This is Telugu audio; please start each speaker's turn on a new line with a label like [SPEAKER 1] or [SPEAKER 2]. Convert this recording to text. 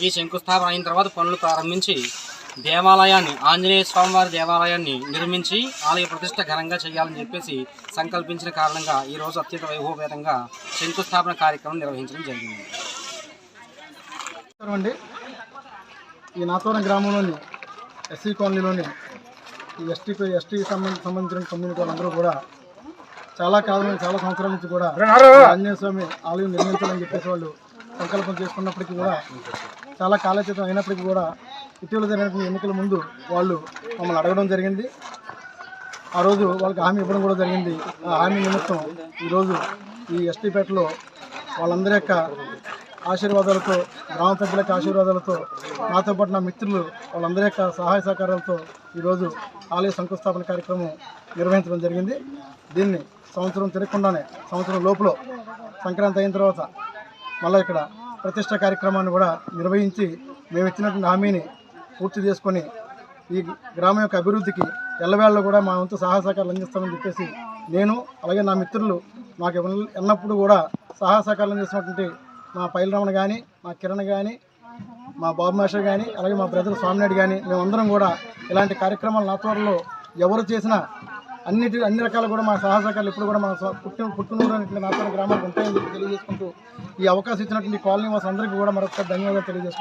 [SPEAKER 1] ఈ శంకుస్థాపన అయిన తర్వాత పనులు ప్రారంభించి దేవాలయాన్ని ఆంజనేయ స్వామివారి దేవాలయాన్ని నిర్మించి ఆలయ ప్రతిష్ట ఘనంగా చేయాలని చెప్పేసి సంకల్పించిన కారణంగా ఈ రోజు అత్యంత వైభవపేతంగా శంకుస్థాపన కార్యక్రమం నిర్వహించడం జరిగింది.
[SPEAKER 2] అండి. ఈ నాతవరం గ్రామంలోని ఎస్సీ కాలనీలోని ఈ ఎస్టీ ఎస్టీ సంబంధించి సంబంధించిన కమ్యూనిటీ వాళ్ళందరూ కూడా చాలా కాలం నుంచి చాలా సంవత్సరాల నుంచి కూడా ఆంజనేయ స్వామి ఆలయం నిర్మించాలని చెప్పేసి వాళ్ళు సంకల్పం చేసుకున్నప్పటికీ కూడా చాలా కాలచితం అయినప్పటికీ కూడా ఇటీవల జరిగిన ఎన్నికల ముందు వాళ్ళు మమ్మల్ని అడగడం జరిగింది. ఆ రోజు వాళ్ళకి హామీ ఇవ్వడం కూడా జరిగింది. ఆ హామీ నిమిత్తం ఈరోజు ఈ ఎస్టీపేటలో వాళ్ళందరి యొక్క ఆశీర్వాదాలతో గ్రామ పెద్దల యొక్క ఆశీర్వాదాలతో నాతో పాటు నా మిత్రులు వాళ్ళందరి యొక్క సహాయ సహకారాలతో ఈరోజు ఆలయ శంకుస్థాపన కార్యక్రమం నిర్వహించడం జరిగింది. దీన్ని సంవత్సరం తిరగకుండానే సంవత్సరం లోపల సంక్రాంతి అయిన తర్వాత మళ్ళీ ఇక్కడ ప్రతిష్ట కార్యక్రమాన్ని కూడా నిర్వహించి మేము ఇచ్చినటువంటి హామీని పూర్తి చేసుకొని ఈ గ్రామం యొక్క అభివృద్ధికి ఎల్లవేళలో కూడా మా వంతు సహాయ సహకారాలు అందిస్తామని చెప్పేసి నేను అలాగే నా మిత్రులు మాకు ఎన్నప్పుడు కూడా సహాయ సహకారాలు అందిస్తున్నటువంటి మా పైలరమణ కానీ మా కిరణ్ కానీ మా బాబు మాస్టర్ కానీ అలాగే మా బ్రదర్ స్వామినాయుడు కానీ మేమందరం కూడా ఇలాంటి కార్యక్రమాలు నా త్వరలో ఎవరు చేసినా అన్నిటి అన్ని రకాలు కూడా మా సహాయ ఎప్పుడు ఇప్పుడు కూడా మన పుట్టిన పుట్టినూరు అనేటువంటి నాతోని గ్రామాలకు ఉంటాయని తెలియజేసుకుంటూ ఈ అవకాశం ఇచ్చినటువంటి కాలనీ వాసులందరికీ కూడా మరొకసారి ధన్యవాదాలు తెలియజేసుకుంటాం